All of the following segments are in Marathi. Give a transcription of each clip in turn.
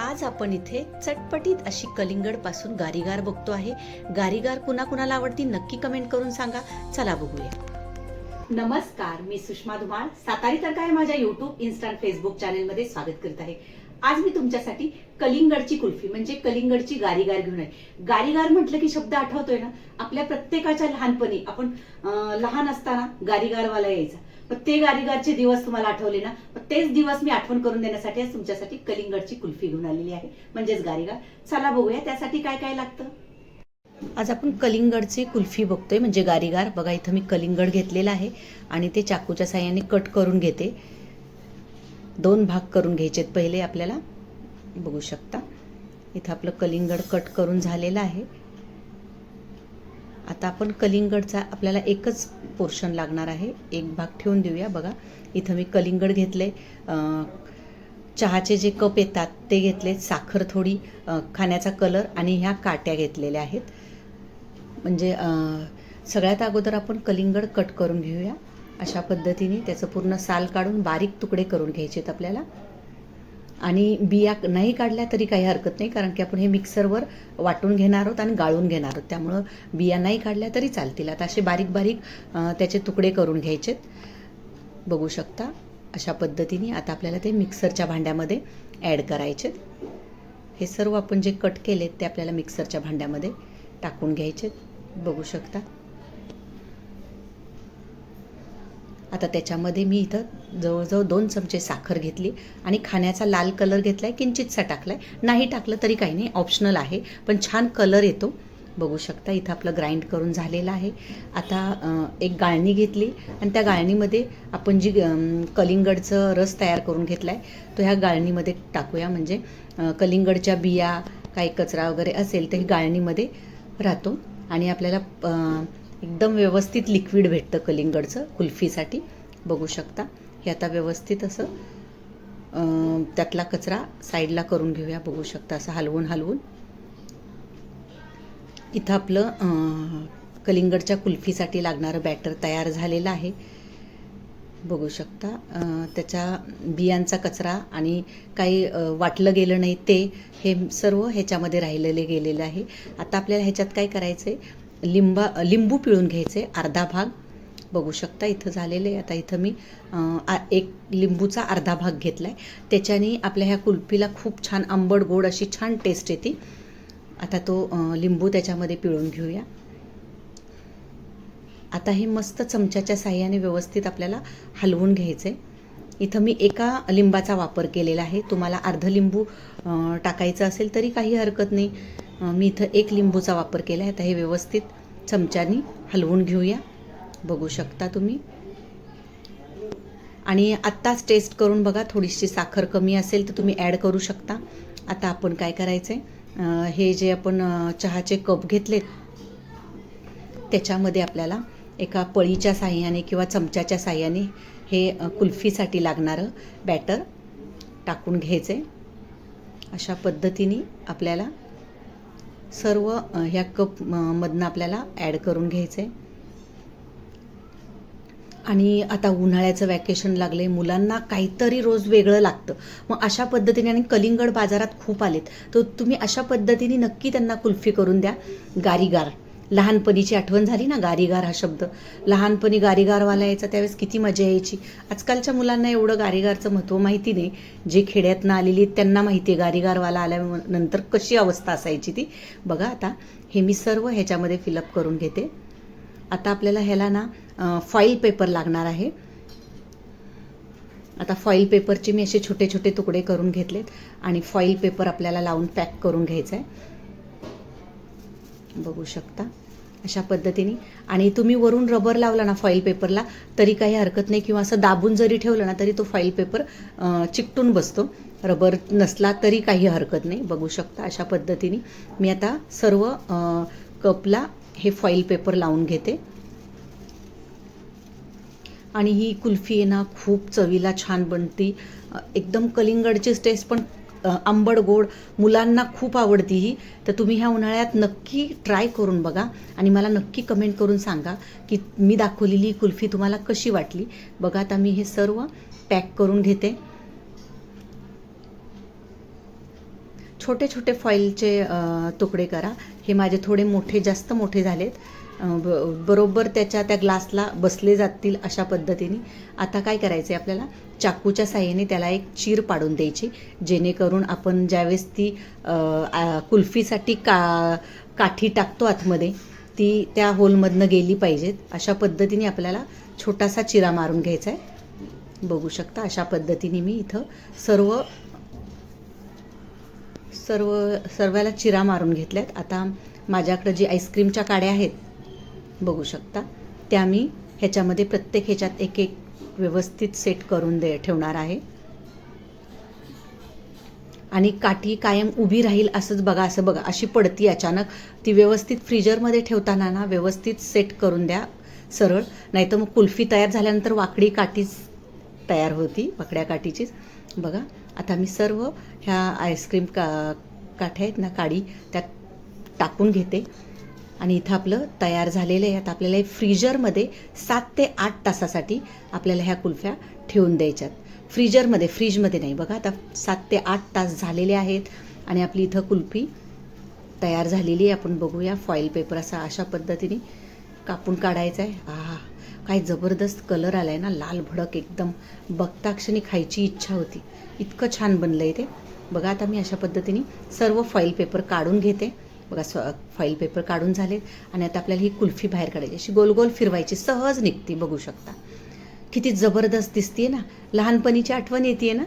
आज आपण इथे चटपटीत अशी कलिंगडपासून गारीगार बघतो आहे. गारीगार कुणा कुणाला आवडती नक्की कमेंट करून सांगा. चला बघूया. नमस्कार मी सुषमा धुमाळ. सातारी तर काय माझ्या युट्यूब इन्स्टा फेसबुक चॅनेलमध्ये स्वागत करत आहे. आज मी तुमच्यासाठी कलिंगडची कुल्फी म्हणजे कलिंगडची गारीगार घेऊन आहे. गारीगार म्हटलं की शब्द आठवतोय ना? आपल्या प्रत्येकाच्या लहानपणी आपण लहान असताना गारीगारवाला यायचा. ते गारीगारचे दिवस तुम्हाला आठवले ना? तेच दिवस मी आठवण करून देण्यासाठी आज तुमच्यासाठी कलिंगडची कुल्फी घेऊन आलेली आहे. म्हणजेच गारीगार चला बघूया त्यासाठी काय काय लागतं. आज आपण कलिंगडची कुल्फी बघतोय म्हणजे गारीगार. बघा इथं मी कलिंगड घेतलेला आहे आणि ते चाकूच्या साह्याने कट करून घेते. दोन भाग करून घ्यायचेत पहिले आपल्याला. बघू शकता. इथं आपलं कलिंगड कट करून झालेलं आहे. आता आपण कलिंगडचा आपल्याला एकच पोर्शन लागणार आहे. एक भाग ठेवून देऊया. बघा इथं मी कलिंगड घेतले. चहाचे जे कप येतात ते घेतले. साखर थोडी खाण्याचा कलर आणि ह्या काट्या घेतलेल्या आहेत. म्हणजे सगळ्यात अगोदर आपण कलिंगड कट करून घेऊया. अशा पद्धतीने त्याचं पूर्ण साल काढून बारीक तुकडे करून घ्यायचेत आपल्याला. आणि बिया नाही काढल्या तरी काही हरकत नाही कारण की आपण हे मिक्सरवर वाटून घेणार आहोत आणि गाळून घेणार आहोत. त्यामुळं बिया नाही काढल्या तरी चालतील. आता असे बारीक बारीक त्याचे तुकडे करून घ्यायचेत. बघू शकता अशा पद्धतीने आता आपल्याला ते मिक्सरच्या भांड्यामध्ये ॲड करायचे हे सर्व आपण जे कट केलेत ते आपल्याला मिक्सरच्या भांड्यामध्ये टाकून घ्यायचे बघू शकता. आता त्याच्यामध्ये मी इथं जवळजवळ दोन चमचे साखर घेतली आणि खाण्याचा लाल कलर घेतला आहे किंचितसा टाकला आहे नाही टाकलं तरी काही नाही ऑप्शनल आहे. पण छान कलर येतो. बघू शकता इथं आपलं ग्राइंड करून झालेलं आहे. आता एक गाळणी घेतली आणि त्या गाळणीमध्ये आपण जी कलिंगडचं रस तयार करून घेतला आहे तो ह्या गाळणीमध्ये टाकूया. म्हणजे कलिंगडच्या बिया काही कचरा वगैरे असेल तर ही गाळणीमध्ये राहतो. आणि आपल्याला एकदम व्यवस्थित लिक्विड भेटतं कलिंगडचं कुल्फीसाठी. बघू शकता. हे आता व्यवस्थित असं त्यातला कचरा साईडला करून घेऊया. बघू शकता असं हलवून हलवून. इथं आपलं कलिंगडच्या कुल्फीसाठी लागणारं बॅटर तयार झालेलं आहे. बघू शकता. त्याच्या बियांचा कचरा आणि काही वाटलं गेलं नाही ते हे सर्व ह्याच्यामध्ये राहिलेले गेलेलं आहे. आता आपल्याला ह्याच्यात काय करायचं आहे लिंबा लिंबू पिळून घ्यायचे अर्धा भाग. बघू शकता इथं झालेलं आहे. आता इथं मी आ- एक लिंबूचा अर्धा भाग घेतला आहे त्याच्याने आपल्या ह्या कुल्फीला खूप छान आंबट गोड अशी छान टेस्ट येते. आता तो लिंबू त्याच्यामध्ये पिळून घेऊया. आता हे मस्त चमच्याच्या साह्याने व्यवस्थित आपल्याला हलवून घ्यायचं आहे इथं मी एका लिंबाचा वापर केलेला आहे. तुम्हाला अर्ध लिंबू टाकायचं असेल तरी काही हरकत नाही. मी इथं एक लिंबूचा वापर केला आहे. आता हे व्यवस्थित चमच्यानी हलवून घेऊया. बघू शकता तुम्ही. आणि आत्ताच टेस्ट करून बघा थोडीशी साखर कमी असेल तर तुम्ही ॲड करू शकता. आता आपण काय करायचं आहे हे जे आपण चहाचे कप घेतलेत त्याच्यामध्ये आपल्याला एका पळीच्या साह्याने किंवा चमच्याच्या साह्याने हे कुल्फीसाठी लागणारं बॅटर टाकून घ्यायचं आहे अशा पद्धतीने आपल्याला सर्व ह्या कप मधनं आपल्याला ॲड करून घ्यायचं आहे आणि आता उन्हाळ्याचं वॅकेशन लागले मुलांना काहीतरी रोज वेगळं लागतं. मग अशा पद्धतीने आणि कलिंगड बाजारात खूप आलेत. तर तुम्ही अशा पद्धतीने नक्की त्यांना कुल्फी करून द्या. गारीगार. लहानपणीची आठवण झाली ना गारीगार हा शब्द? लहानपणी गारीगारवाला यायचा त्यावेळेस किती मजा यायची? आजकालच्या मुलांना एवढं गारीगारचं महत्त्व माहिती नाही. जे खेड्यातनं आलेली आहेत, त्यांना माहिती आहे गारीगारवाला आल्यानंतर कशी अवस्था असायची ती? बघा आता हे मी सर्व ह्याच्यामध्ये फिलअप करून घेते. आता आपल्याला ह्याला ना फॉईल पेपर लागणार आहे. आता फॉईल पेपरचे मी असे छोटे छोटे तुकडे करून घेतलेत आणि फॉईल पेपर आपल्याला लावून पॅक करून घ्यायचं आहे बघू शकता. अशा पद्धतीने. आणि तुम्ही वरून रबर लावला ना फॉईल पेपरला तरी काही हरकत नाही किंवा असं दाबून जरी ठेवलं ना तरी तो फॉईल पेपर चिकटून बसतो. रबर नसला तरी काही हरकत नाही. बघू शकता अशा पद्धतीने. मी आता सर्व कपला हे फॉईल पेपर लावून घेते. आणि ही कुल्फी आहे ना खूप चवीला छान बनती. एकदम कलिंगडचीच टेस्ट पण आंबड गोड मुलांना खूप आवडती ही. तर तुम्ही ह्या उन्हाळ्यात नक्की ट्राय करून बघा आणि मला नक्की कमेंट करून सांगा की मी दाखवलेली कुल्फी तुम्हाला कशी वाटली. बघा आता मी हे सर्व पॅक करून घेते. छोटे छोटे फॉईलचे तुकडे करा. हे माझे थोडे मोठे जास्त मोठे झालेत. ब- बरोबर त्याच्या त्या ग्लासला बसले जातील अशा पद्धतीने. आता काय करायचं आहे आपल्याला? चाकूच्या साह्याने त्याला एक चीर पाडून द्यायची जेणेकरून आपण ज्यावेळेस ती कुल्फीसाठी का काठी टाकतो आतमध्ये ती त्या होलमधनं गेली पाहिजेत. अशा पद्धतीने आपल्याला छोटासा चिरा मारून घ्यायचा आहे बघू शकता अशा पद्धतीने मी इथं सर्व सर्व सर्वाला चिरा मारून घेतल्यात. आता माझ्याकडं जी आईस्क्रीमच्या काड्या आहेत बघू शकता. त्या मी ह्याच्यामध्ये प्रत्येक ह्याच्यात एक एक व्यवस्थित सेट करून दे ठेवणार आहे. आणि काठी कायम उभी राहील असंच बघा असं बघा अशी पडती अचानक. ती व्यवस्थित फ्रीजरमध्ये ठेवताना ना व्यवस्थित सेट करून द्या सरळ. नाहीतर मग कुल्फी तयार झाल्यानंतर वाकडी काठीच तयार होती वाकड्या काठीचीच. बघा आता मी सर्व ह्या आईस्क्रीम का काठ्या आहेत ना काडी त्या टाकून घेते. आणि इथं आपलं तयार झालेलं आहे. आता आपल्याला हे फ्रीजरमध्ये सात ते आठ तासासाठी आपल्याला ह्या कुल्फ्या ठेवून द्यायच्यात. फ्रीजरमध्ये फ्रीजमध्ये नाही. बघा आता सात ते आठ तास झालेले आहेत आणि आपली इथं कुल्फी तयार झालेली आहे. आपण बघूया फॉईल पेपर असा अशा पद्धतीने कापून काढायचा आहे. हा काय जबरदस्त कलर आला आहे ना. लाल भडक एकदम. बघताक्षणी खायची इच्छा होती. इतकं छान बनलं आहे ते. बघा आता मी अशा पद्धतीने सर्व फॉईल पेपर काढून घेते. बघा स्व फॉईल पेपर काढून झालेत आणि आता आपल्याला ही कुल्फी बाहेर काढायची अशी गोल गोल फिरवायची सहज निघते बघू शकता. किती जबरदस्त दिसते ना. लहानपणीची आठवण येते ना.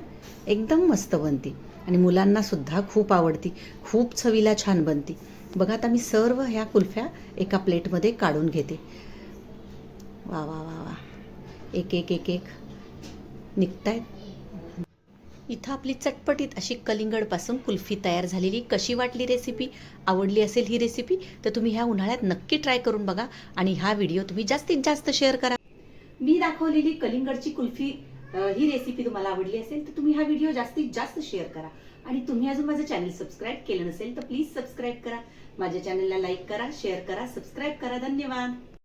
एकदम मस्त बनते. आणि मुलांनासुद्धा खूप आवडती. खूप चवीला छान बनती. बघा आता मी सर्व ह्या कुल्फ्या एका प्लेटमध्ये काढून घेते. वा वा वा वा. एक एक एक एक. निघतायत. इथं आपली चटपटीत अशी कलिंगडपासून कुल्फी तयार झालेली. कशी वाटली रेसिपी आवडली असेल ही रेसिपी तर तुम्ही ह्या उन्हाळ्यात नक्की ट्राय करून बघा आणि हा व्हिडिओ तुम्ही जास्तीत जास्त शेअर करा. मी दाखवलेली कलिंगडची कुल्फी ही रेसिपी तुम्हाला आवडली असेल तर तुम्ही हा व्हिडिओ जास्तीत जास्त शेअर करा. आणि तुम्ही अजून माझं चॅनल सबस्क्राईब केलं नसेल तर प्लीज सबस्क्राईब करा. माझ्या चॅनलला लाईक करा शेअर करा सबस्क्राईब करा. धन्यवाद.